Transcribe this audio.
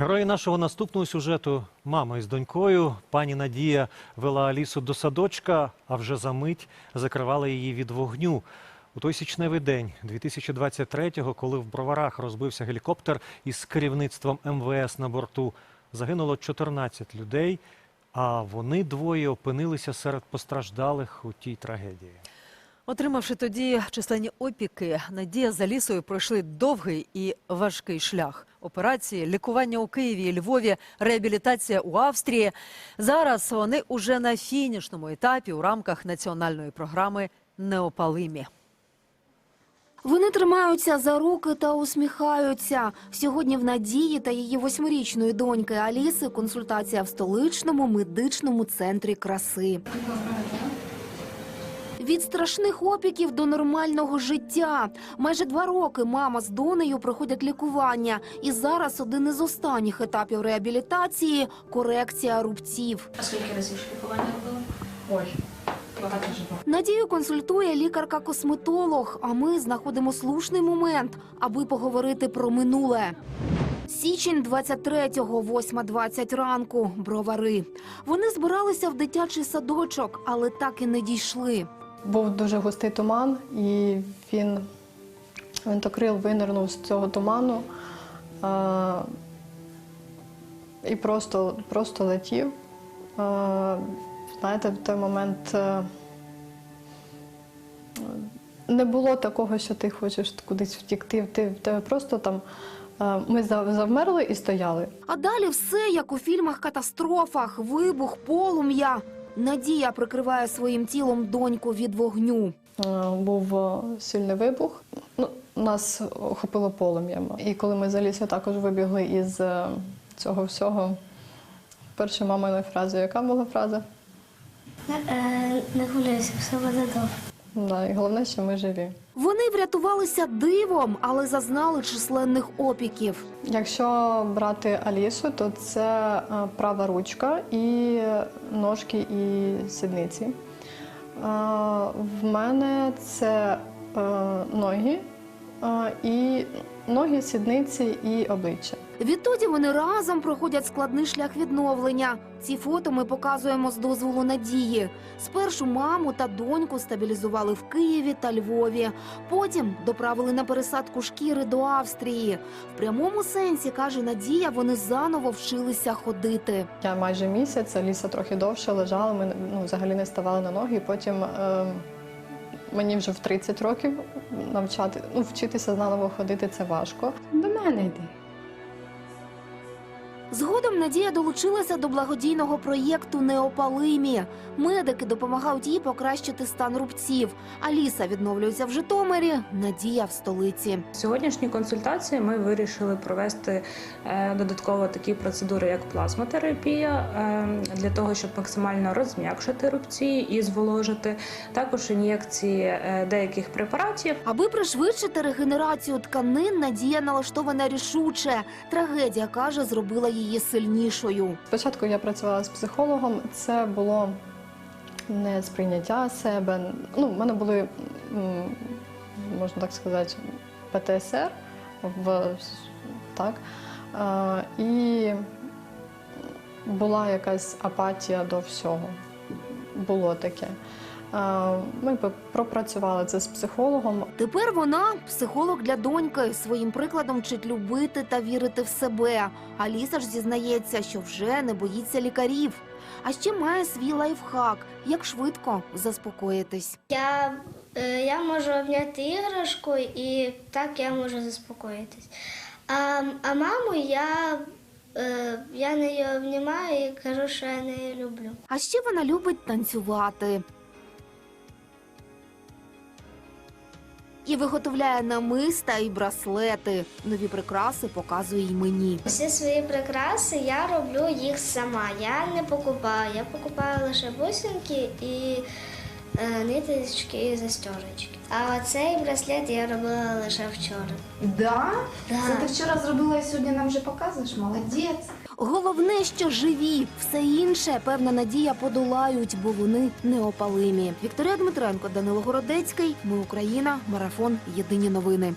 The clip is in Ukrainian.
Герої нашого наступного сюжету мама із донькою. Пані Надія вела Алісу до садочка, а вже за мить закривала її від вогню. У той січневий день 2023-го, коли в Броварах розбився гелікоптер із керівництвом МВС на борту, загинуло 14 людей, а вони двоє опинилися серед постраждалих у тій трагедії. Отримавши тоді численні опіки, Надія з Алісою пройшли довгий і важкий шлях. Операції, лікування у Києві і Львові, реабілітація у Австрії. Зараз вони уже на фінішному етапі у рамках національної програми Неопалимі. Вони тримаються за руки та усміхаються. Сьогодні в Надії та її восьмирічної доньки Аліси консультація в столичному медичному центрі краси. Від страшних опіків до нормального життя. Майже два роки мама з донею проходять лікування. І зараз один із останніх етапів реабілітації корекція рубців. А скільки разів лікування робили? Ой. Надію консультує лікарка-косметолог, а ми знаходимо слушний момент, аби поговорити про минуле. Січень 23-го, 8.20 ранку, бровари. Вони збиралися в дитячий садочок, але так і не дійшли. Був дуже густий туман, і він винтокрил винирнув з цього туману е, і просто, просто летів. Е, знаєте, в той момент е, не було такого, що ти хочеш кудись втікти. Ти, тебе просто там е, ми завмерли і стояли. А далі все як у фільмах катастрофах, вибух, полум'я. Надія прикриває своїм тілом доньку від вогню. Е, Був е, сильний вибух. Ну, нас охопило полум'ям. І коли ми залізли, також вибігли із е, цього всього, перша мамина фраза, яка була фраза? Е, Не гуляйся, все буде добре. Да, і головне, що ми живі. Вони врятувалися дивом, але зазнали численних опіків. Якщо брати Алісу, то це е, права ручка і ножки і сідниці. Е, В мене це е, ноги і ноги, сідниці і обличчя. Відтоді вони разом проходять складний шлях відновлення. Ці фото ми показуємо з дозволу Надії. Спершу маму та доньку стабілізували в Києві та Львові. Потім доправили на пересадку шкіри до Австрії. В прямому сенсі каже Надія, вони заново вчилися ходити. Я майже місяць, Аліса трохи довше лежала, ми ну, взагалі не ставали на ноги. І потім е, мені вже в 30 років навчати, ну, вчитися заново ходити це важко. До мене йди. Згодом Надія долучилася до благодійного проєкту Неопалимі. Медики допомагають їй покращити стан рубців. Аліса відновлюється в Житомирі, Надія в столиці. Сьогоднішні консультації ми вирішили провести е, додатково такі процедури, як плазмотерапія, е, для того, щоб максимально розм'якшити рубці і зволожити. Також ін'єкції е, деяких препаратів. Аби пришвидшити регенерацію тканин, Надія налаштована рішуче. Трагедія каже, зробила її сильнішою. Спочатку я працювала з психологом, це було не сприйняття себе. Ну, в мене були, можна так сказати, ПТСР в так. І була якась апатія до всього. Було таке. Ми би пропрацювали це з психологом. Тепер вона психолог для доньки. Своїм прикладом вчить любити та вірити в себе. Аліса ж зізнається, що вже не боїться лікарів. А ще має свій лайфхак, як швидко заспокоїтись. Я, е, я можу обняти іграшку і так я можу заспокоїтись. А, а маму я, е, я неї обнімаю і кажу, що я неї люблю. А ще вона любить танцювати. І виготовляє намиста і браслети. Нові прикраси показує й мені. Всі свої прикраси я роблю їх сама. Я не покупаю. Я покупаю лише бусинки і ниточки і застежечки. А цей браслет я робила лише вчора. Да? Да. Це ти вчора зробила і сьогодні нам вже показуєш? Молодець. Головне, що живі, все інше, певна надія подолають, бо вони неопалимі. Вікторія Дмитренко, Данило Городецький. Ми Україна. Марафон. Єдині новини.